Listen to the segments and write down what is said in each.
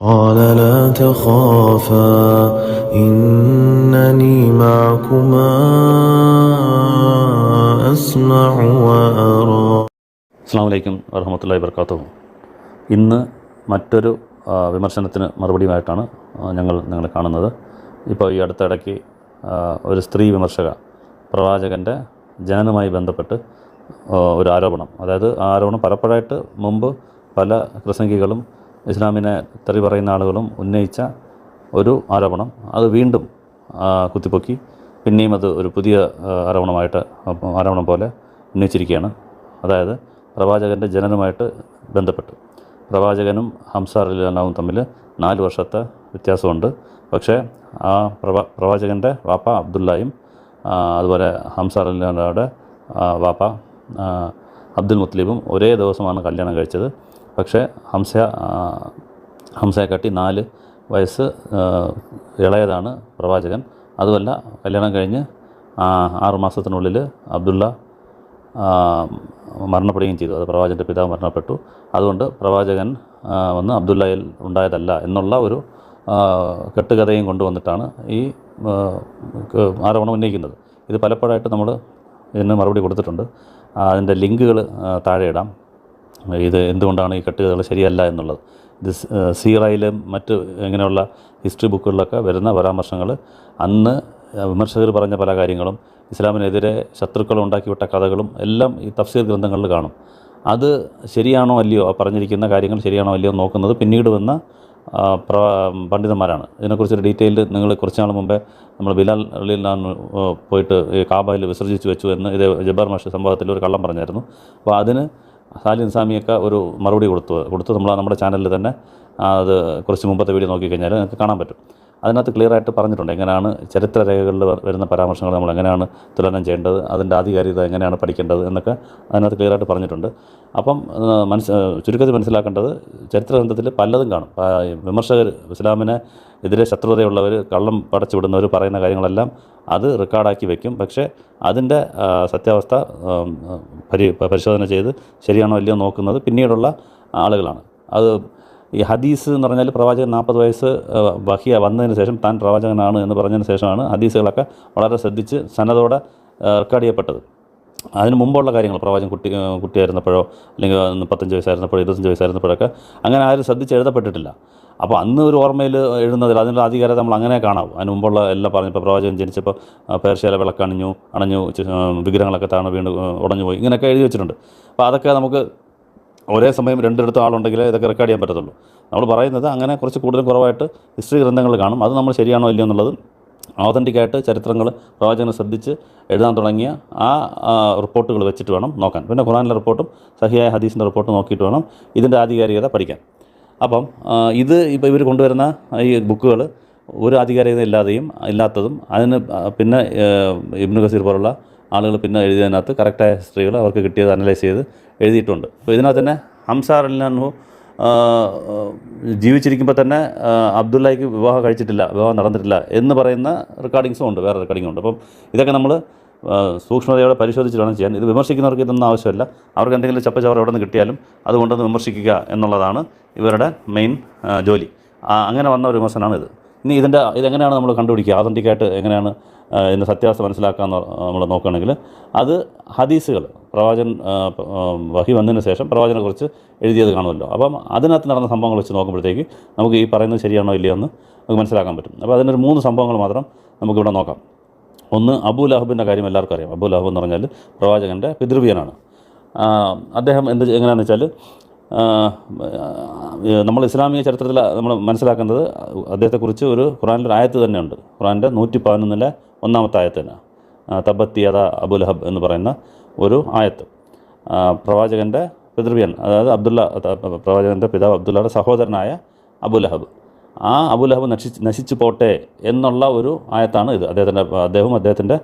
قال لا تخافا إنني معكما أسمع وأرى അസ്സാം വലൈക്കും വറഹമത്തല്ലാ വർക്കാത്തു ഇന്ന് മറ്റൊരു ആ, വിമർശനത്തിന് മറുപടിയുമായിട്ടാണ് ആ, ഞങ്ങൾ നിങ്ങളെ കാണുന്നത് ഇപ്പോൾ ഈ അടുത്തിടയ്ക്ക് ആ, ഒരു സ്ത്രീ വിമർശക പ്രവാചകൻ്റെ ജനനവുമായി ബന്ധപ്പെട്ട് ആ, ഒരു ആരോപണം അതായത് ആ ആരോപണം പലപ്പോഴായിട്ട് മുമ്പ് പല പ്രസംഗികളും ഇസ്ലാമിനെ തെറി പറയുന്ന ആളുകളും ഉന്നയിച്ച ഒരു ആരോപണം. അത് വീണ്ടും കുത്തിപ്പൊക്കി. പിന്നെയും അത് ഒരു പുതിയ ആരോപണമായിട്ട് ആരോപണം പോലെ ഉന്നയിച്ചിരിക്കുകയാണ്. അതായത് പ്രവാചകന്റെ ജനനുമായിട്ട് ബന്ധപ്പെട്ട്. പ്രവാചകനും ഹംസ അലിലാവും തമ്മിൽ നാല് വർഷത്തെ വ്യത്യാസമുണ്ട്. പക്ഷേ ആ പ്രവാ പ്രവാചകന്റെ വാപ്പ അബ്ദുല്ലായും അതുപോലെ ഹംസ അലിലായുടെ വാപ്പ അബ്ദുൽ മുത്തലീബും ഒരേ ദിവസമാണ് കല്യാണം കഴിച്ചത്. പക്ഷേ ഹംസ ഹംസയെക്കാട്ടി നാല് വയസ്സ് ഇളയതാണ് പ്രവാചകൻ. അതുമല്ല കല്യാണം കഴിഞ്ഞ് ആറുമാസത്തിനുള്ളിൽ ആറ് മാസത്തിനുള്ളിൽ അബ്ദുള്ള മരണപ്പെടുകയും ചെയ്തു. അത് പ്രവാചകന്റെ പിതാവ് മരണപ്പെട്ടു. അതുകൊണ്ട് പ്രവാചകൻ വന്ന് അബ്ദുള്ളയിൽ ഉണ്ടായതല്ല എന്നുള്ള ഒരു കെട്ടുകഥയും കൊണ്ടുവന്നിട്ടാണ് ഈ ആരോപണം ഉന്നയിക്കുന്നത്. ഇത് പലപ്പോഴായിട്ട് നമ്മൾ ഇതിന് മറുപടി കൊടുത്തിട്ടുണ്ട്. അതിന്റെ ലിങ്കുകൾ താഴെ ഇടാം. ഇത് എന്തുകൊണ്ടാണ് ഈ കെട്ടുകഥകൾ ശരിയല്ല എന്നുള്ളത്. ഇത് സീറയിലും മറ്റ് ഇങ്ങനെയുള്ള ഹിസ്റ്ററി ബുക്കുകളിലൊക്കെ വരുന്ന പരാമർശങ്ങൾ അന്ന് വിമർശകർ പറഞ്ഞ പല കാര്യങ്ങളും ഇസ്ലാമിനെതിരെ ശത്രുക്കൾ ഉണ്ടാക്കിവിട്ട കഥകളും എല്ലാം ഈ തഫ്സീർ ഗ്രന്ഥങ്ങളിൽ കാണും. അത് ശരിയാണോ അല്ലയോ ആ പറഞ്ഞിരിക്കുന്ന കാര്യങ്ങൾ ശരിയാണോ അല്ലയോ നോക്കുന്നത് പിന്നീട് വന്ന പണ്ഡിതന്മാരാണ്. ഇതിനെക്കുറിച്ചൊരു ഡീറ്റെയിൽ നിങ്ങൾ കുറച്ച് നാൾ മുമ്പേ നമ്മൾ ബിലാൽ നിന്ന് പോയിട്ട് കാബയിൽ വിസർജിച്ച് വെച്ചു എന്ന് ഇത് ജബ്ബാർ മാഷ് സംഭവത്തിൽ ഒരു കള്ളം പറഞ്ഞായിരുന്നു. അപ്പോൾ അതിന് സാലിൻ സാമിയൊക്കെ ഒരു മറുപടി കൊടുത്തു കൊടുത്ത് നമ്മൾ നമ്മുടെ ചാനലിൽ തന്നെ അത് കുറച്ച് മുമ്പത്തെ വീഡിയോ നോക്കിക്കഴിഞ്ഞാൽ നിങ്ങൾക്ക് കാണാൻ പറ്റും. അതിനകത്ത് ക്ലിയർ ആയിട്ട് പറഞ്ഞിട്ടുണ്ട്. എങ്ങനെയാണ് ചരിത്ര രേഖകളിൽ വരുന്ന പരാമർശങ്ങൾ നമ്മൾ എങ്ങനെയാണ് തുലനം ചെയ്യേണ്ടത് അതിന്റെ ആധികാരികത എങ്ങനെയാണ് പഠിക്കേണ്ടത് എന്നൊക്കെ അതിനകത്ത് ക്ലിയർ ആയിട്ട് പറഞ്ഞിട്ടുണ്ട്. അപ്പം മനസ്സ് ചുരുക്കത്തിൽ മനസ്സിലാക്കേണ്ടത് ചരിത്ര ഗ്രന്ഥത്തിൽ പലതും കാണും. വിമർശകർ ഇസ്ലാമിനെ എതിരെ ശത്രുതയുള്ളവർ കള്ളം പടച്ചു വിടുന്നവർ പറയുന്ന കാര്യങ്ങളെല്ലാം അത് റെക്കോർഡാക്കി വയ്ക്കും പക്ഷേ അതിന്റെ സത്യാവസ്ഥ പരി പരിശോധന ചെയ്ത് ശരിയാണോ അല്ലയോ നോക്കുന്നത് പിന്നീടുള്ള ആളുകളാണ്. അത് ഈ ഹദീസ് എന്ന് പറഞ്ഞാൽ പ്രവാചകൻ നാൽപ്പത് വയസ്സ് വഹിയ വന്നതിന് ശേഷം താൻ പ്രവാചകനാണ് എന്ന് പറഞ്ഞതിന് ശേഷമാണ് ഹദീസുകളൊക്കെ വളരെ ശ്രദ്ധിച്ച് സന്നദ്ധോടെ റെക്കോർഡ് ചെയ്യപ്പെട്ടത്. അതിന് മുമ്പുള്ള കാര്യങ്ങൾ പ്രവാചകൻ കുട്ടി കുട്ടിയായിരുന്നപ്പോഴോ അല്ലെങ്കിൽ മുപ്പത്തഞ്ച് വയസ്സായിരുന്നപ്പോഴോ ഇരുപത്തഞ്ച് വയസ്സായിരുന്നപ്പോഴൊക്കെ അങ്ങനെ ആരും ശ്രദ്ധിച്ച് എഴുതപ്പെട്ടിട്ടില്ല. അപ്പോൾ അന്ന് ഒരു ഓർമ്മയിൽ എഴുതുന്നതിൽ അതിനുള്ള അധികാരം നമ്മൾ അങ്ങനെ കാണാവും. അതിന് മുമ്പുള്ള എല്ലാം പറഞ്ഞു ഇപ്പോൾ പ്രവാചകൻ ജനിച്ചപ്പോൾ പേർഷ്യയിലെ വിളക്കണിഞ്ഞു അണഞ്ഞു വിഗ്രഹങ്ങളൊക്കെ താണു വീണ് ഉടഞ്ഞു പോയി ഇങ്ങനെയൊക്കെ എഴുതി വെച്ചിട്ടുണ്ട്. അപ്പോൾ അതൊക്കെ നമുക്ക് ഒരേ സമയം രണ്ടിടത്ത് ആളുണ്ടെങ്കിൽ ഇതൊക്കെ റെക്കോർഡ് ചെയ്യാൻ പറ്റത്തുള്ളൂ. നമ്മൾ പറയുന്നത് അങ്ങനെ കുറച്ച് കൂടുതൽ കുറവായിട്ട് ഹിസ്റ്ററി ഗ്രന്ഥങ്ങൾ കാണും. അത് നമ്മൾ ശരിയാണോ ഇല്ലയോ എന്നുള്ളത് ഓതന്റിക്കായിട്ട് ചരിത്രങ്ങൾ പ്രവാചകനെ ശ്രദ്ധിച്ച് എഴുതാൻ തുടങ്ങിയ ആ റിപ്പോർട്ടുകൾ വെച്ചിട്ട് വേണം നോക്കാൻ. പിന്നെ ഖുറാനിലെ റിപ്പോർട്ടും സഹിയായ ഹദീസിന്റെ റിപ്പോർട്ടും നോക്കിയിട്ട് വേണം ഇതിന്റെ ആധികാരികത പഠിക്കാൻ. അപ്പം ഇത് ഇപ്പോൾ ഇവർ കൊണ്ടുവരുന്ന ഈ ബുക്കുകൾ ഒരു ആധികാരികത ഇല്ലാതെയും ഇല്ലാത്തതും അതിന് പിന്നെ ഇബ്നു കസീർ പോലുള്ള ആളുകൾ പിന്നെ എഴുതിയതിനകത്ത് കറക്റ്റായ ഹിസ്റ്ററികൾ അവർക്ക് കിട്ടിയത് അനലൈസ് ചെയ്ത് എഴുതിയിട്ടുണ്ട്. അപ്പോൾ ഇതിനകത്ത് തന്നെ ഹംസാർ അലിനു ജീവിച്ചിരിക്കുമ്പോൾ തന്നെ അബ്ദുള്ളയ്ക്ക് വിവാഹം കഴിച്ചിട്ടില്ല വിവാഹം നടന്നിട്ടില്ല എന്ന് പറയുന്ന റെക്കോർഡിങ്സും ഉണ്ട് വേറെ റെക്കോർഡിങ്ങും ഉണ്ട്. അപ്പം ഇതൊക്കെ നമ്മൾ സൂക്ഷ്മതയോടെ പരിശോധിച്ച് വേണം ചെയ്യാൻ. ഇത് വിമർശിക്കുന്നവർക്ക് ഇതൊന്നും ആവശ്യമില്ല. അവർക്ക് എന്തെങ്കിലും ചപ്പച്ചവർ എവിടെ നിന്ന് കിട്ടിയാലും അതുകൊണ്ടൊന്ന് വിമർശിക്കുക എന്നുള്ളതാണ് ഇവരുടെ മെയിൻ ജോലി. അങ്ങനെ വന്ന ഒരു വിമർശനമാണ് ഇത് ഇനി ഇതിന്റെ ഇതെങ്ങനെയാണ് നമ്മൾ കണ്ടുപിടിക്കുക? ആതന്റിക്കായിട്ട് എങ്ങനെയാണ് ഇതിന്റെ സത്യാവസ്ഥ മനസ്സിലാക്കാൻ നമ്മൾ നോക്കുകയാണെങ്കിൽ അത് ഹദീസുകൾ പ്രവാചകൻ വഹി വന്നതിന് ശേഷം പ്രവാചനെക്കുറിച്ച് എഴുതിയത് കാണുമല്ലോ. അപ്പം അതിനകത്ത് നടന്ന സംഭവങ്ങൾ വെച്ച് നോക്കുമ്പോഴത്തേക്ക് നമുക്ക് ഈ പറയുന്നത് ശരിയാണോ ഇല്ലയോ എന്ന് നമുക്ക് മനസ്സിലാക്കാൻ പറ്റും. അപ്പോൾ അതിനൊരു മൂന്ന് സംഭവങ്ങൾ മാത്രം നമുക്കിവിടെ നോക്കാം. ഒന്ന് അബു ലഹബിന്റെ കാര്യം എല്ലാവർക്കും അറിയാം. അബു ലഹബ് എന്ന് പറഞ്ഞാൽ പ്രവാചകന്റെ പിതൃവ്യനാണ്. അദ്ദേഹം എന്ത് എങ്ങനെയാണെന്ന് വെച്ചാൽ നമ്മൾ ഇസ്ലാമിക ചരിത്രത്തിൽ നമ്മൾ മനസ്സിലാക്കുന്നത് അദ്ദേഹത്തെക്കുറിച്ച് ഒരു ഖുറാനിലൊരു ആയത്ത് തന്നെയുണ്ട്. ഖുറാന്റെ നൂറ്റി പതിനൊന്നിലെ ഒന്നാമത്തെ ആയത്ത് തന്നെ. തബത്തിയത അബുലഹബ് എന്ന് പറയുന്ന ഒരു ആയത്ത്. പ്രവാചകന്റെ പിതൃവ്യൻ അതായത് അബ്ദുള്ള പ്രവാചകന്റെ പിതാവ് അബ്ദുള്ളയുടെ സഹോദരനായ അബുലഹബ് ആ അബുലഹബ് നശിച്ച് നശിച്ചു പോട്ടെ എന്നുള്ള ഒരു ആയത്താണ് ഇത്. അദ്ദേഹത്തിന്റെ അദ്ദേഹവും അദ്ദേഹത്തിന്റെ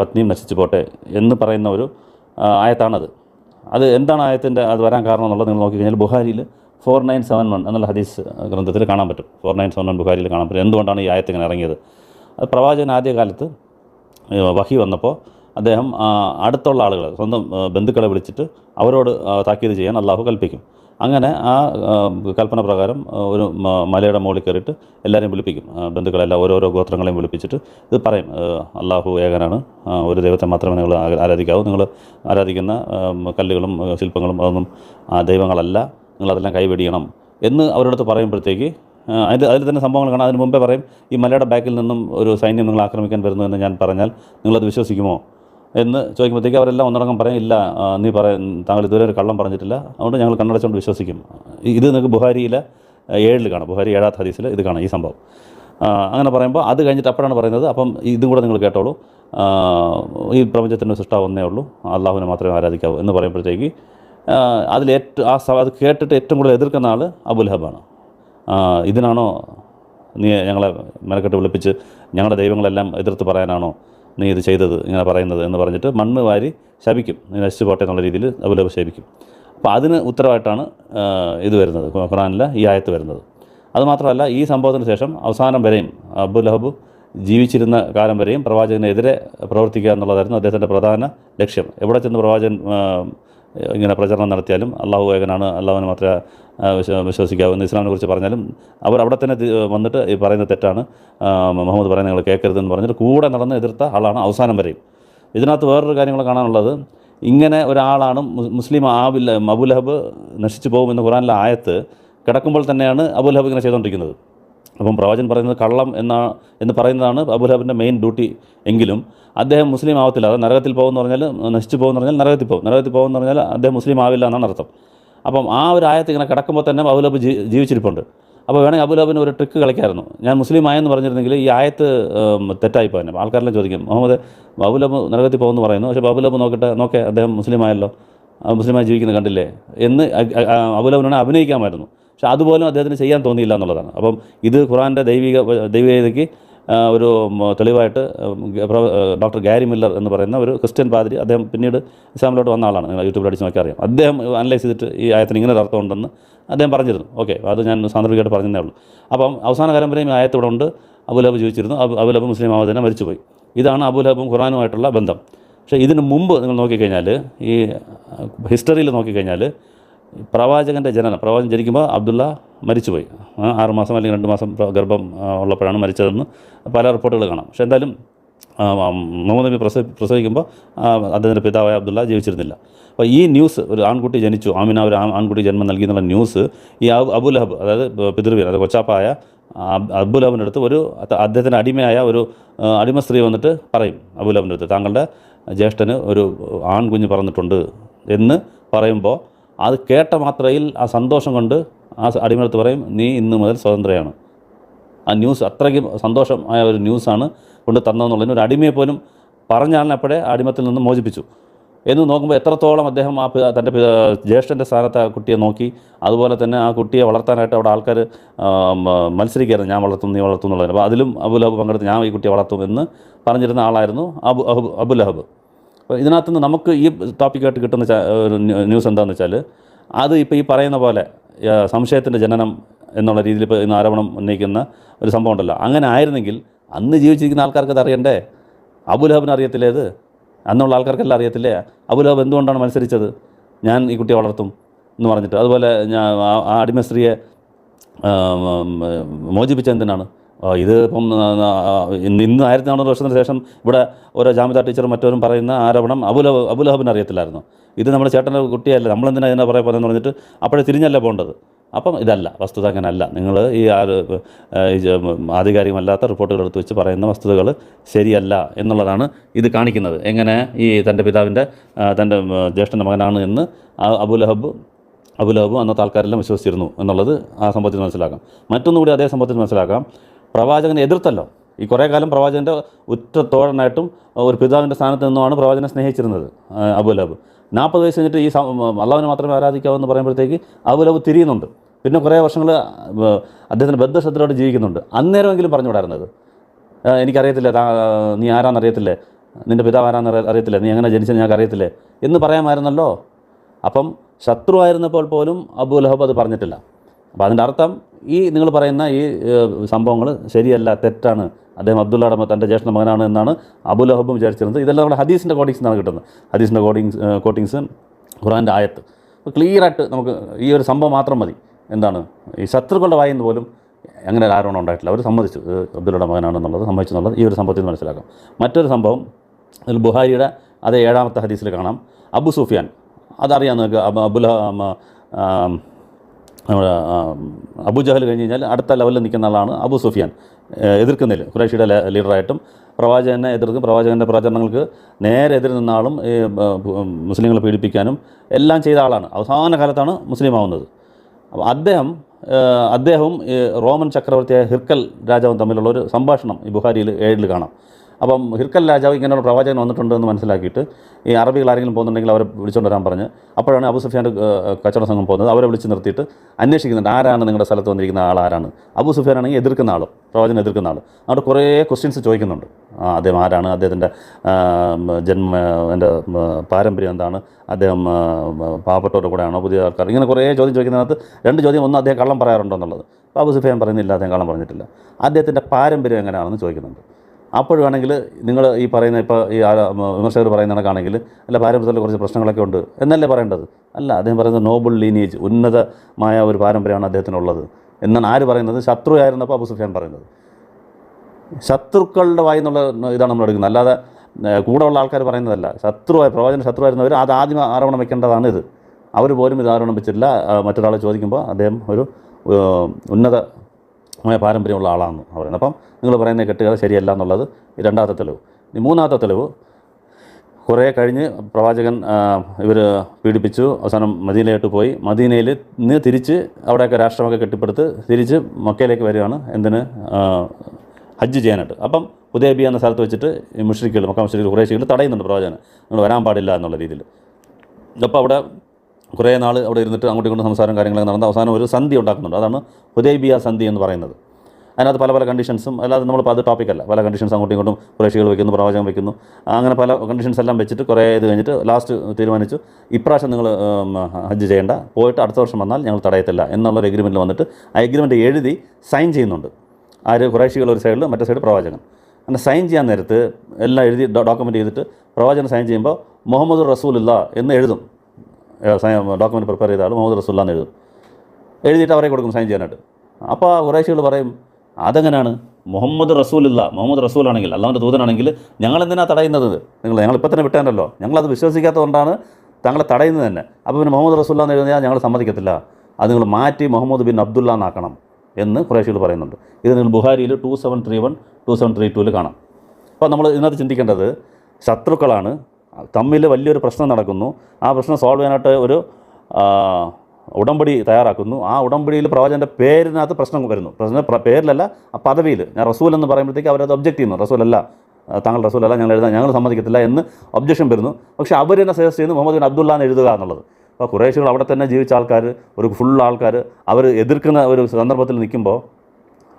പത്നിയും നശിച്ചു പോട്ടെ എന്ന് പറയുന്ന ഒരു ആയത്താണത്. അത് എന്താണ് ആയത്തിന്റെ അത് വരാൻ കാരണം എന്നുള്ളത് നിങ്ങൾ നോക്കിക്കഴിഞ്ഞാൽ ബുഹാരിയിൽ ഫോർ നയൻ സെവൻ വൺ എന്നുള്ള ഹദീസ് ഗ്രന്ഥത്തിൽ കാണാൻ പറ്റും. ഫോർ നയൻ സെവൻ വൺ ബുഹാരിയിൽ കാണാൻ പറ്റും. എന്തുകൊണ്ടാണ് ഈ ആയത്ത് ഇങ്ങനെ ഇറങ്ങിയത്? അത് പ്രവാചകൻ ആദ്യകാലത്ത് വഹി വന്നപ്പോൾ അദ്ദേഹം അടുത്തുള്ള ആളുകൾ സ്വന്തം ബന്ധുക്കളെ വിളിച്ചിട്ട് അവരോട് താക്കീത് ചെയ്യാൻ അള്ളാഹു കൽപ്പിക്കും. അങ്ങനെ ആ കൽപ്പന പ്രകാരം ഒരു മലയുടെ മുകളിൽ കയറിയിട്ട് എല്ലാവരെയും വിളിപ്പിക്കും. ബന്ധുക്കളെല്ലാം ഓരോരോ ഗോത്രങ്ങളെയും വിളിപ്പിച്ചിട്ട് ഇത് പറയും അള്ളാഹു ഏകനാണ് ഒരു ദൈവത്തെ മാത്രമേ നിങ്ങൾ ആരാധിക്കാവൂ. നിങ്ങൾ ആരാധിക്കുന്ന കല്ലുകളും ശില്പങ്ങളും അതൊന്നും ദൈവങ്ങളല്ല. നിങ്ങളതെല്ലാം കൈവെടിയണം എന്ന് അവരുടെ അടുത്ത് പറയുമ്പോഴത്തേക്ക് അതിൽ അതിൽ തന്നെ സംഭവങ്ങൾ കാണാം. അതിന് മുമ്പേ പറയും ഈ മലയുടെ ബാക്കിൽ നിന്നും ഒരു സൈന്യം നിങ്ങൾ ആക്രമിക്കാൻ വരുന്നു എന്ന് ഞാൻ പറഞ്ഞാൽ നിങ്ങളത് വിശ്വസിക്കുമോ? എന്ന് ചോദിക്കുമ്പോഴത്തേക്ക് അവരെല്ലാം ഒന്നടങ്കം പറയും ഇല്ല നീ പറയാൻ താങ്കൾ ഇതുവരെ ഒരു കള്ളം പറഞ്ഞിട്ടില്ല. അതുകൊണ്ട് ഞങ്ങൾ കണ്ണടച്ചുകൊണ്ട് വിശ്വസിക്കും. ഇത് നിങ്ങൾക്ക് ബുഹാരിയിലെ ഏഴിൽ കാണാം. ബുഹാരി ഏഴാത്ത ഹദീസിൽ ഇത് കാണാം ഈ സംഭവം. അങ്ങനെ പറയുമ്പോൾ അത് കഴിഞ്ഞിട്ട് അപ്പോഴാണ് പറയുന്നത് അപ്പം ഇതും കൂടെ നിങ്ങൾ കേട്ടോളൂ. ഈ പ്രപഞ്ചത്തിന്റെ സൃഷ്ടാവ് ഒന്നേ ഉള്ളൂ. അള്ളാഹുവിനെ മാത്രമേ ആരാധിക്കാവൂ എന്ന് പറയുമ്പോഴത്തേക്ക് അതിൽ ഏറ്റവും ആ അത് കേട്ടിട്ട് ഏറ്റവും കൂടുതൽ എതിർക്കുന്ന ആൾ അബുൽഹബാണ് ഇതിനാണോ നീ ഞങ്ങളെ മെനക്കെട്ട് വിളിപ്പിച്ച് ഞങ്ങളുടെ ദൈവങ്ങളെല്ലാം എതിർത്ത് പറയാനാണോ നീ ഇത് ചെയ്തത് ഇങ്ങനെ പറയുന്നത് എന്ന് പറഞ്ഞിട്ട് മണ്ണ് വാരി ശപിക്കും. നശിച്ചു പോട്ടെ എന്നുള്ള രീതിയിൽ അബുലബ് ശപിക്കും. അപ്പോൾ അതിന് ഉത്തരവായിട്ടാണ് ഇത് വരുന്നത് ഖുറാനിലെ ഈ ആയത്ത് വരുന്നത്. അതുമാത്രമല്ല ഈ സംഭവത്തിന് ശേഷം അവസാനം വരെയും അബുലഹബ് ജീവിച്ചിരുന്ന കാലം വരെയും പ്രവാചകനെതിരെ പ്രവർത്തിക്കുക എന്നുള്ളതായിരുന്നു അദ്ദേഹത്തിന്റെ പ്രധാന ലക്ഷ്യം. എവിടെ ചെന്ന് പ്രവാചകൻ ഇങ്ങനെ പ്രചരണം നടത്തിയാലും അള്ളാഹു ഏകനാണ് അള്ളാഹുവിനെ മാത്രമേ വിശ്വസിക്കാവൂ എന്ന് ഇസ്ലാമിനെ കുറിച്ച് പറഞ്ഞാലും അവർ അവിടെ തന്നെ വന്നിട്ട് ഈ പറയുന്ന തെറ്റാണ്. മുഹമ്മദ് പറയുന്നത് നിങ്ങൾ കേൾക്കരുതെന്ന് പറഞ്ഞിട്ട് കൂടെ നടന്ന് എതിർത്ത ആളാണ് അവസാനം വരെയും. ഇതിനകത്ത് വേറൊരു കാര്യങ്ങൾ കാണാനുള്ളത്. ഇങ്ങനെ ഒരാളാണ് മുസ്ലിം ആവില്ല അബുലഹബ് നശിച്ചു പോകുമെന്ന് ഖുറാനിലെ ആയത്ത് കിടക്കുമ്പോൾ തന്നെയാണ് അബുലഹബ് ഇങ്ങനെ ചെയ്തുകൊണ്ടിരിക്കുന്നത്. അപ്പം പ്രവാചകൻ പറയുന്നത് കള്ളം എന്നാ എന്ന് പറയുന്നതാണ് അബുലഹബിന്റെ മെയിൻ ഡ്യൂട്ടി എങ്കിലും അദ്ദേഹം മുസ്ലിം ആവത്തില്ല. അത് നരകത്തിൽ പോകുമെന്ന് പറഞ്ഞാൽ നശിച്ചു പോകുമെന്ന് പറഞ്ഞാൽ നരകത്തിൽ പോകും. നരകത്തിൽ പോകുമെന്ന് പറഞ്ഞാൽ അദ്ദേഹം മുസ്ലിം ആവില്ല എന്നാണ് അർത്ഥം. അപ്പം ആ ഒരു ആയത്ത് ഇങ്ങനെ കിടക്കുമ്പോൾ തന്നെ അബുലഹബ് ജീവിച്ചിരിപ്പുണ്ട്. അപ്പോൾ വേണമെങ്കിൽ അബുലഹബിന് ഒരു ട്രിക്ക് കളിക്കായിരുന്നു. ഞാൻ മുസ്ലിം ആയെന്ന് പറഞ്ഞിരുന്നെങ്കിൽ ഈ ആയത്ത് തെറ്റായി പോകാനും ആൾക്കാരെല്ലാം ചോദിക്കും മുഹമ്മദ് അബുലബ് നരകത്തിൽ പോകുമെന്ന് പറയുന്നു. പക്ഷേ അബുലബ് നോക്കട്ടെ നോക്കേ അദ്ദേഹം മുസ്ലിം ആയല്ലോ. മുസ്ലിമായി ജീവിക്കുന്നത് കണ്ടില്ലേ? എന്ന് അബുലബിനാണ് അഭിനയിക്കാമായിരുന്നു. പക്ഷെ അതുപോലും അദ്ദേഹത്തിന് ചെയ്യാൻ തോന്നിയില്ല എന്നുള്ളതാണ്. അപ്പം ഇത് ഖുറാന്റെ ദൈവിക ദൈവികതയ്ക്ക് ഒരു തെളിവായിട്ട് ഡോക്ടർ ഗാരി മില്ലർ എന്ന് പറയുന്ന ഒരു ക്രിസ്ത്യൻ പാതിരി അദ്ദേഹം പിന്നീട് ഇസ്ലാമിലോട്ട് വന്ന ആളാണ്. നിങ്ങൾ യൂട്യൂബിൽ അടിച്ച് നോക്കിയാൽ അറിയാം. അദ്ദേഹം അനലൈസ് ചെയ്തിട്ട് ഈ ആയത്തിന് ഇങ്ങനെ ഒരു അർത്ഥം ഉണ്ടെന്ന് അദ്ദേഹം പറഞ്ഞിരുന്നു. ഓക്കെ അത് ഞാൻ സാന്ദർഭികമായിട്ട് പറഞ്ഞതേ ഉള്ളൂ. അപ്പം അവസാന കാലം വരെയും ഈ ആയത്ത് ഇവിടെ ഉണ്ട്. അബുലഹബ് ജീവിച്ചിരുന്നു അബു അബുലഹബ് മുസ്ലിം ആവാതെ തന്നെ മരിച്ചുപോയി. ഇതാണ് അബുലഹബും ഖുറാനുമായിട്ടുള്ള ബന്ധം. പക്ഷേ ഇതിന് മുമ്പ് നിങ്ങൾ നോക്കിക്കഴിഞ്ഞാൽ ഈ ഹിസ്റ്ററിയിൽ നോക്കിക്കഴിഞ്ഞാൽ പ്രവാചകന്റെ ജനനം പ്രവാചകൻ ജനിക്കുമ്പോൾ അബ്ദുള്ള മരിച്ചുപോയി. ആറുമാസം ആറ് മാസം അല്ലെങ്കിൽ രണ്ട് മാസം ഗർഭം ഉള്ളപ്പോഴാണ് മരിച്ചതെന്ന് പല റിപ്പോർട്ടുകൾ കാണാം. പക്ഷേ എന്തായാലും മുഹമ്മദ് നബി പ്രസവി പ്രസവിക്കുമ്പോൾ അദ്ദേഹത്തിന്റെ പിതാവായ അബ്ദുള്ള ജീവിച്ചിരുന്നില്ല. അപ്പോൾ ഈ ന്യൂസ് ഒരു ആൺകുട്ടി ജനിച്ചു ആമിന ഒരു ആൺകുട്ടി ജന്മം നൽകി എന്നുള്ള ന്യൂസ് ഈ അബു അബുലഹബ് അതായത് പിതൃവീൻ അതായത് കൊച്ചാപ്പായ അബ്- അബുലഹബിന്റെ അടുത്ത് ഒരു അദ്ദേഹത്തിന്റെ അടിമയായ ഒരു അടിമ സ്ത്രീ വന്നിട്ട് പറയും അബുലഹബിന്റെ അടുത്ത് താങ്കളുടെ ജ്യേഷ്ഠന് ഒരു ആൺകുഞ്ഞ് പറഞ്ഞിട്ടുണ്ട് എന്ന് പറയുമ്പോൾ അത് കേട്ട മാത്രയിൽ ആ സന്തോഷം കൊണ്ട് ആ അടിമടുത്ത് പറയും നീ ഇന്ന് മുതൽ സ്വതന്ത്രയാണ്. ആ ന്യൂസ് അത്രയ്ക്കും സന്തോഷമായ ഒരു ന്യൂസാണ് കൊണ്ട് തന്നതെന്നുള്ളതിന് ഒരു അടിമയെ പോലും പറഞ്ഞാലിനെ അപ്പോഴേ അടിമത്തിൽ നിന്ന് മോചിപ്പിച്ചു. എന്ന് നോക്കുമ്പോൾ എത്രത്തോളം അദ്ദേഹം ആ തന്റെ ജ്യേഷ്ഠന്റെ സ്ഥാനത്ത് ആ കുട്ടിയെ നോക്കി അതുപോലെ തന്നെ ആ കുട്ടിയെ വളർത്താനായിട്ട് അവിടെ ആൾക്കാർ മത്സരിക്കുകയായിരുന്നു. ഞാൻ വളർത്തും നീ വളർത്തും എന്നുള്ളതിന്. അപ്പോൾ അതിലും അബുലഹബ് പങ്കെടുത്ത് ഞാൻ ഈ കുട്ടിയെ വളർത്തും എന്ന് പറഞ്ഞിരുന്ന ആളായിരുന്നു അബു അബുലഹബ്. അപ്പോൾ ഇതിനകത്ത് നിന്ന് നമുക്ക് ഈ ടോപ്പിക്കായിട്ട് കിട്ടുന്ന ന്യൂസ് എന്താണെന്ന് വെച്ചാൽ അത് ഇപ്പോൾ ഈ പറയുന്ന പോലെ സംശയത്തിന്റെ ജനനം എന്നുള്ള രീതിയിൽ ഇപ്പോൾ ഇന്ന് ആരോപണം ഉന്നയിക്കുന്ന ഒരു സംഭവം ഉണ്ടല്ലോ. അങ്ങനെ ആയിരുന്നെങ്കിൽ അന്ന് ജീവിച്ചിരിക്കുന്ന ആൾക്കാർക്ക് അത് അറിയണ്ടേ? അബുലഹബിന് അറിയത്തില്ലേ അത്? അന്നുള്ള ആൾക്കാർക്കെല്ലാം അറിയത്തില്ലേ? അബുലഹബ് എന്തുകൊണ്ടാണ് മത്സരിച്ചത്? ഞാൻ ഈ കുട്ടിയെ വളർത്തും എന്ന് പറഞ്ഞിട്ട്. അതുപോലെ ഞാൻ ആ- അടിമ സ്ത്രീയെ മോചിപ്പിച്ച എന്തിനാണ്? ഇത് ഇപ്പം ഇന്ന് ആയിരത്തി നാനൂറ് വർഷത്തിന് ശേഷം ഇവിടെ ഓരോ ജാമിത ടീച്ചറും മറ്റവരും പറയുന്ന ആരോപണം അബുല അബുലഹബിന് അറിയത്തില്ലായിരുന്നു. ഇത് നമ്മുടെ ചേട്ടന്റെ കുട്ടിയല്ല നമ്മളെന്തിനാ ഇതിനെ പറയാൻ പോകുന്നതെന്ന് പറഞ്ഞിട്ട് അപ്പോഴേ തിരിഞ്ഞല്ല പോകേണ്ടത് അപ്പം ഇതല്ല വസ്തുത അങ്ങനല്ല. നിങ്ങൾ ഈ ആധികാരികമല്ലാത്ത റിപ്പോർട്ടുകൾ എടുത്ത് വെച്ച് പറയുന്ന വസ്തുതകൾ ശരിയല്ല എന്നുള്ളതാണ് ഇത് കാണിക്കുന്നത്. എങ്ങനെ ഈ തന്റെ പിതാവിന്റെ തന്റെ ജ്യേഷ്ഠന്റെ മകനാണ് എന്ന് അബുലഹബ് അബുലഹബ് അന്നത്തെ ആൾക്കാരെല്ലാം വിശ്വസിച്ചിരുന്നു എന്നുള്ളത് ആ സംഭവത്തിൽ മനസ്സിലാക്കാം. മറ്റൊന്നുകൂടി അതേ സംഭവത്തിൽ മനസ്സിലാക്കാം. പ്രവാചകനെ എതിർത്തല്ലോ. ഈ കുറേ കാലം പ്രവാചകന്റെ ഉറ്റ തോഴനായിട്ടും ഒരു പിതാവിന്റെ സ്ഥാനത്ത് നിന്നുമാണ് പ്രവാചകനെ സ്നേഹിച്ചിരുന്നത് അബുലബ്. നാൽപ്പത് വയസ്സ് കഴിഞ്ഞിട്ട് ഈ അള്ളാവിനെ മാത്രമേ ആരാധിക്കാവൂ എന്ന് പറയുമ്പോഴത്തേക്ക് അബുലബ് തിരിയുന്നുണ്ട്. പിന്നെ കുറേ വർഷങ്ങൾ അദ്ദേഹത്തിന്റെ ബദ്ധശ്രദ്ധയോടെ ജീവിക്കുന്നുണ്ട്. അന്നേരമെങ്കിലും പറഞ്ഞു വിടാറുന്നത് എനിക്കറിയത്തില്ല നീ ആരാന്നറിയത്തില്ലേ? നിന്റെ പിതാവ് ആരാന്ന് അറിയത്തില്ല? അറിയത്തില്ലേ നീ എങ്ങനെ ജനിച്ചത് ഞങ്ങൾക്ക് അറിയത്തില്ലേ എന്ന് പറയാമായിരുന്നല്ലോ. അപ്പം ശത്രുവായിരുന്നപ്പോൾ പോലും അബുലഹബ് അത് പറഞ്ഞിട്ടില്ല. അപ്പോൾ അതിന്റെ അർത്ഥം ഈ നിങ്ങൾ പറയുന്ന ഈ സംഭവങ്ങൾ ശരിയല്ല തെറ്റാണ്. അദ്ദേഹം അബ്ദുള്ള അടമ തന്റെ ജ്യേഷ്ഠ മകനാണ് എന്നാണ് അബുലഹബും വിചാരിച്ചിരുന്നത്. ഇതെല്ലാം നമ്മുടെ ഹദീസിന്റെ കോട്ടിങ്സ് നിന്നാണ് കിട്ടുന്നത്. ഹദീസിന്റെ കോട്ടിങ്സ് കോട്ടിങ്സ് ഖുറാന്റെ ആയത്ത്. അപ്പോൾ ക്ലിയറായിട്ട് നമുക്ക് ഈ ഒരു സംഭവം മാത്രം മതി. എന്താണ്? ഈ ശത്രുക്കളുടെ വായിൽ നിന്ന് പോലും അങ്ങനെ ഒരു ആരോപണം ഉണ്ടായിട്ടില്ല. അവർ സമ്മതിച്ചു. അബ്ദുള്ളയുടെ മകനാണ് മകനാണെന്നുള്ളത് സമ്മതിച്ചു എന്നുള്ളത് ഈ ഒരു സംഭവത്തിൽ നിന്ന് മനസ്സിലാക്കാം. മറ്റൊരു സംഭവം അതിൽ ബുഹാരിയുടെ അതേ ഏഴാമത്തെ ഹദീസിൽ കാണാം. അബു സുഫിയാൻ അതറിയാം നിങ്ങൾക്ക് അബുൽ നമ്മുടെ അബുജഹൽ അബു ജഹൽ കഴിഞ്ഞ് കഴിഞ്ഞാൽ അടുത്ത ലെവലിൽ നിൽക്കുന്ന ആളാണ് അബു സുഫിയാൻ. എതിർക്കുന്നില്ല. ഖുറൈഷിയുടെ ലീഡറായിട്ടും പ്രവാചകനെ എതിർക്കും. പ്രവാചകന്റെ പ്രചരണങ്ങൾക്ക് നേരെ എതിർ നിന്ന ആളും ഈ മുസ്ലിങ്ങളെ പീഡിപ്പിക്കാനും എല്ലാം ചെയ്ത ആളാണ്. അവസാന കാലത്താണ് മുസ്ലിം ആവുന്നത് അപ്പോൾ അദ്ദേഹം അദ്ദേഹവും റോമൻ ചക്രവർത്തിയായ ഹിർക്കൽ രാജാവും തമ്മിലുള്ള ഒരു സംഭാഷണം ഈ ബുഹാരിയിൽ ഏഴിൽ കാണാം. അപ്പം ഹിർക്കൽ രാജാവ് ഇങ്ങനെയുള്ള പ്രവാചകൻ വന്നിട്ടുണ്ട് എന്ന് മനസ്സിലാക്കിയിട്ട് ഈ അറബികൾ ആരെങ്കിലും പോകുന്നുണ്ടെങ്കിൽ അവരെ വിളിച്ചുകൊണ്ട് വരാൻ പറഞ്ഞ് അപ്പോഴാണ് അബു സുഫിയാന്റെ കച്ചവട സംഘം പോകുന്നത്. അവരെ വിളിച്ച് നിർത്തിയിട്ട് അന്വേഷിക്കുന്നുണ്ട് ആരാണ് നിങ്ങളുടെ സ്ഥലത്ത് വന്നിരിക്കുന്ന ആൾ ആരാണ്. അബു സുഫിയാനാണെങ്കിൽ എതിർക്കുന്ന ആൾ പ്രവാചകൻ എതിർക്കുന്ന ആൾ അവിടെ കുറേ ക്വസ്റ്റ്യൻസ് ചോദിക്കുന്നുണ്ട്. അദ്ദേഹം ആരാണ്? അദ്ദേഹത്തിന്റെ ജന്മ എന്റെ പാരമ്പര്യം എന്താണ്? അദ്ദേഹം പാവപ്പെട്ടവരുടെ കൂടെയാണോ? പുതിയ ആൾക്കാർ. ഇങ്ങനെ കുറേ ചോദ്യം ചോദിക്കുന്നതിനകത്ത് രണ്ട് ചോദ്യം ഒന്ന് അദ്ദേഹം കള്ളം പറയാറുണ്ടോ എന്നുള്ളത് അബു സുഫിയാൻ പറയുന്നില്ല അദ്ദേഹം കള്ളം പറഞ്ഞിട്ടില്ല. അദ്ദേഹത്തിന്റെ പാരമ്പര്യം എങ്ങനെയാണെന്ന് ചോദിക്കുന്നുണ്ട്. അപ്പോഴാണെങ്കിൽ നിങ്ങൾ ഈ പറയുന്ന ഇപ്പോൾ ഈ വിമർശകർ പറയുന്ന കണക്കാണെങ്കിൽ അല്ല പാരമ്പര്യത്തിൽ കുറച്ച് പ്രശ്നങ്ങളൊക്കെ ഉണ്ട് എന്നല്ലേ പറയേണ്ടത്? അല്ല അദ്ദേഹം പറയുന്നത് നോബിൾ ലീനേജ് ഉന്നതമായ ഒരു പാരമ്പര്യമാണ് അദ്ദേഹത്തിനുള്ളത് എന്നാണ് ആര് പറയുന്നത്? ശത്രുവായിരുന്നപ്പോൾ അബു സുഫിയാൻ പറയുന്നത്. ശത്രുക്കളുടെ വായി എന്നുള്ള ഇതാണ് നമ്മൾ എടുക്കുന്നത്. അല്ലാതെ കൂടെ ഉള്ള ആൾക്കാർ പറയുന്നതല്ല. ശത്രുവായ പ്രവചന ശത്രുവായിരുന്നവർ അത് ആദ്യം ആരോപണം വെക്കേണ്ടതാണ് ഇത്. അവർ പോലും ഇത് ആരോപണം വെച്ചിട്ടില്ല. മറ്റൊരാളെ ചോദിക്കുമ്പോൾ അദ്ദേഹം ഒരു ഏഹ്, ഉന്നതമായ പാരമ്പര്യമുള്ള ആളാണ് അവർ അപ്പം നിങ്ങൾ പറയുന്ന കെട്ടുകഥ ശരിയല്ല എന്നുള്ളത് രണ്ടാമത്തെ തെളിവ്. ഇനി മൂന്നാമത്തെ തെളിവ് കുറേ കഴിഞ്ഞ് പ്രവാചകൻ ഇവർ പീഡിപ്പിച്ചു. അവസാനം മദീനയിലോട്ട് പോയി. മദീനയിൽ നിന്ന് തിരിച്ച് അവിടെയൊക്കെ രാഷ്ട്രമൊക്കെ കെട്ടിപ്പടുത്ത് തിരിച്ച് മക്കയിലേക്ക് വരികയാണ്. എന്തിന്? ഹജ്ജ് ചെയ്യാനായിട്ട്. അപ്പം ഉദയബി എന്ന സ്ഥലത്ത് വെച്ചിട്ട് മുഷ്രിക്കുകൾ മക്ക മുഷ്രിക്കുകൾ കുറേശ്ശികൾ തടയുന്നുണ്ട് പ്രവാചകൻ നിങ്ങൾ വരാൻ പാടില്ല എന്നുള്ള രീതിയിൽ അപ്പോൾ അവിടെ കുറേ നാൾ അവിടെ ഇരുന്നിട്ട് അങ്ങോട്ടും ഇങ്ങോട്ടും സംസാരം കാര്യങ്ങളൊക്കെ നടന്ന് അവസാനം ഒരു സന്ധി ഉണ്ടാക്കുന്നുണ്ട്. അതാണ് ഹുദൈബിയ സന്ധി എന്ന് പറയുന്നത്. അതിനകത്ത് പല പല കണ്ടീഷൻസും അല്ലാതെ നമ്മൾ അത് ടോപ്പിക്കല്ല പല കണ്ടീഷൻസ് അങ്ങോട്ടും ഇങ്ങോട്ടും കുറേശികൾ വെക്കുന്നു പ്രവാചകം വെക്കുന്നു. അങ്ങനെ പല കണ്ടീഷൻസ് എല്ലാം വെച്ചിട്ട് കുറേ ഇത് കഴിഞ്ഞിട്ട് ലാസ്റ്റ് തീരുമാനിച്ചു. ഇപ്രാവശ്യം നിങ്ങൾ ഹജ്ജ് ചെയ്യേണ്ട. പോയിട്ട് അടുത്ത വർഷം വന്നാൽ ഞങ്ങൾ തടയത്തില്ല എന്നുള്ളൊരു എഗ്രിമെന്റിൽ വന്നിട്ട് ആ എഗ്രിമെന്റ് എഴുതി സൈൻ ചെയ്യുന്നുണ്ട്. ആര്? കുറേശികൾ ഒരു സൈഡിൽ മറ്റേ സൈഡ് പ്രവാചകൻ. അങ്ങനെ സൈൻ ചെയ്യാൻ നേരത്ത് എല്ലാം എഴുതി ഡോക്യുമെന്റ് ചെയ്തിട്ട് പ്രവാചകൻ സൈൻ ചെയ്യുമ്പോൾ മുഹമ്മദ് റസൂലില്ല എന്ന് എഴുതും. ഡോക്യുമെന്റ് പ്രിപ്പയർ ചെയ്ത മുഹമ്മദ് റസൂല്ല എന്ന് എഴുതും. എഴുതിയിട്ട് അവരെ കൊടുക്കും സൈൻ ചെയ്യാനായിട്ട്. അപ്പോൾ ആ കുറേശികൾ പറയും അതെങ്ങനെയാണ് മുഹമ്മദ് റസൂലില്ല മുഹമ്മദ് റസൂലാണെങ്കിൽ അള്ളാഹുന്റെ ദൂതനാണെങ്കിൽ ഞങ്ങൾ എന്തിനാണ് തടയുന്നത്? നിങ്ങൾ ഞങ്ങൾ ഇപ്പം തന്നെ വിട്ടേണ്ടല്ലോ. ഞങ്ങളത് വിശ്വസിക്കാത്തതുകൊണ്ടാണ് താങ്കളെ തടയുന്നത് തന്നെ. അപ്പോൾ പിന്നെ മുഹമ്മദ് റസൂല്ല എന്ന് എഴുതിയാൽ ഞങ്ങൾ സമ്മതിക്കത്തില്ല. അത് നിങ്ങൾ മാറ്റി മുഹമ്മദ് ബിൻ അബ്ദുല്ല എന്നാക്കണം എന്ന് കുറേശികൾ പറയുന്നുണ്ട്. ഇത് നിങ്ങൾ ബുഹാരിയിൽ two seven three one two seven three ടുവിൽ കാണാം. അപ്പോൾ നമ്മൾ ഇതിനകത്ത് ചിന്തിക്കേണ്ടത് ശത്രുക്കളാണ് തമ്മിൽ വലിയൊരു പ്രശ്നം നടക്കുന്നു. ആ പ്രശ്നം സോൾവ് ചെയ്യാനായിട്ട് ഒരു ഉടമ്പടി തയ്യാറാക്കുന്നു. ആ ഉടമ്പടിയിൽ പ്രവാചകന്റെ പേരിനകത്ത് പ്രശ്നം വരുന്നു. പ്രശ്നം പ്ര- പേരിലല്ല ആ പദവിയിൽ. ഞാൻ റസൂൽ എന്ന് പറയുമ്പോഴത്തേക്ക് അവരത് ഒബ്ജക്റ്റ് ചെയ്യുന്നു. റസൂലല്ല താങ്കൾ റസൂലല്ല ഞങ്ങൾ എഴുതാൻ ഞങ്ങൾ സമ്മതിക്കത്തില്ല എന്ന് ഒബ്ജക്ഷൻ വരുന്നു. പക്ഷേ അവർ തന്നെ സജസ്റ്റ് ചെയ്യുന്നു മുഹമ്മദ് ബിൻ അബ്ദുള്ള എന്ന് എഴുതുക എന്നുള്ളത്. അപ്പോൾ കുറേശികൾ അവിടെ തന്നെ ജീവിച്ച ആൾക്കാർ ഒരു ഫുൾ ആൾക്കാർ അവർ എതിർക്കുന്ന ഒരു സന്ദർഭത്തിൽ നിൽക്കുമ്പോൾ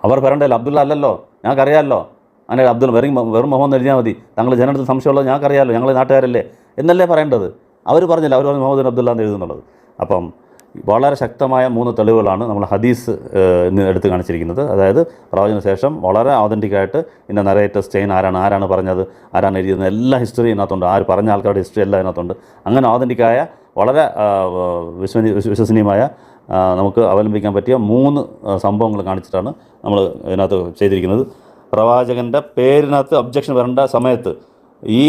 അവർ പറയണ്ടല്ലോ അബ്ദുള്ള അല്ലല്ലോ ഞങ്ങൾക്കറിയാമല്ലോ. അങ്ങനെ അബ്ദുൾ വെറും വെറും മുഹമ്മദ് എഴുതിയാൽ മതി. താങ്കൾ ജനത്തിൽ സംശയമുള്ളത് ഞങ്ങൾക്കറിയാമല്ലോ ഞങ്ങൾ നാട്ടുകാരല്ലേ? എന്നല്ലേ പറയേണ്ടത്? അവർ പറഞ്ഞില്ല അവർ പറഞ്ഞു മുഹമ്മദ് അബ്ദുള്ള എന്ന് എഴുതുന്നുള്ളത് അപ്പം വളരെ ശക്തമായ മൂന്ന് തെളിവുകളാണ് നമ്മൾ ഹദീസ് എടുത്ത് കാണിച്ചിരിക്കുന്നത്. അതായത് പ്രവചന ശേഷം വളരെ ഓതന്റിക്കായിട്ട് ഇന്ന നരേറ്റസ് സ്റ്റെയിൻ ആരാണ് ആരാണ് പറഞ്ഞത് ആരാണ് എഴുതിയത് എല്ലാ ഹിസ്റ്ററി ഇതിനകത്തുണ്ട്. ആര് പറഞ്ഞ ആൾക്കാരുടെ ഹിസ്റ്ററി എല്ലാം ഇതിനകത്തുണ്ട്. അങ്ങനെ ഓതന്റിക്കായ വളരെ വിശ്വനി വിശ്വസനീയമായ നമുക്ക് അവലംബിക്കാൻ പറ്റിയ മൂന്ന് സംഭവങ്ങൾ കാണിച്ചിട്ടാണ് നമ്മൾ ഇതിനകത്ത് ചെയ്തിരിക്കുന്നത്. പ്രവാചകന്റെ പേരിനകത്ത് ഒബ്ജക്ഷൻ വരേണ്ട സമയത്ത് ഈ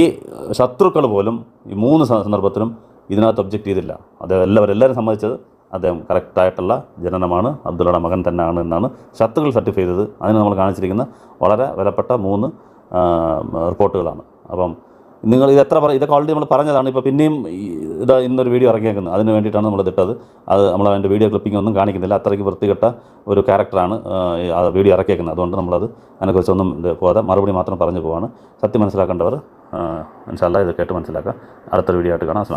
ശത്രുക്കൾ പോലും ഈ മൂന്ന് സന്ദർഭത്തിലും ഇതിനകത്ത് ഒബ്ജക്റ്റ് ചെയ്തില്ല. അദ്ദേഹം എല്ലാവരും എല്ലാവരും സമ്മതിച്ചത് അദ്ദേഹം കറക്റ്റായിട്ടുള്ള ജനനമാണ്. അബ്ദുള്ളയുടെ മകൻ തന്നെയാണ് എന്നാണ് ശത്രുക്കൾ സർട്ടിഫൈ ചെയ്തത്. അതിന് നമ്മൾ കാണിച്ചിരിക്കുന്ന വളരെ വിലപ്പെട്ട മൂന്ന് റിപ്പോർട്ടുകളാണ്. അപ്പം നിങ്ങൾ ഇത് എത്ര പറ ഇതൊക്കെ ഓൾറെഡി നമ്മൾ പറഞ്ഞതാണ്. ഇപ്പോൾ പിന്നെയും ഇത് ഇന്നൊരു വീഡിയോ ഇറങ്ങിയേക്കുന്നത് അതിന് വേണ്ടിയിട്ടാണ് നമ്മൾ ഇതിട്ടത്. അത് നമ്മൾ അതിന്റെ വീഡിയോ ക്ലിപ്പിംഗ് ഒന്നും കാണിക്കുന്നില്ല. അത്രയ്ക്ക് വൃത്തികെട്ട ഒരു ക്യാരക്ടറാണ് വീഡിയോ ഇറക്കിയേക്കുന്നത്. അതുകൊണ്ട് നമ്മളത് അതിനെക്കുറിച്ചൊന്നും ഇത് പോകാതെ മറുപടി മാത്രം പറഞ്ഞു പോവാണ്. സത്യം മനസ്സിലാക്കേണ്ടവർ ഇൻഷാല്ല ഇത് കേട്ട് മനസ്സിലാക്കുക അടുത്തൊരു വീഡിയോ ആയിട്ട് കാണാം.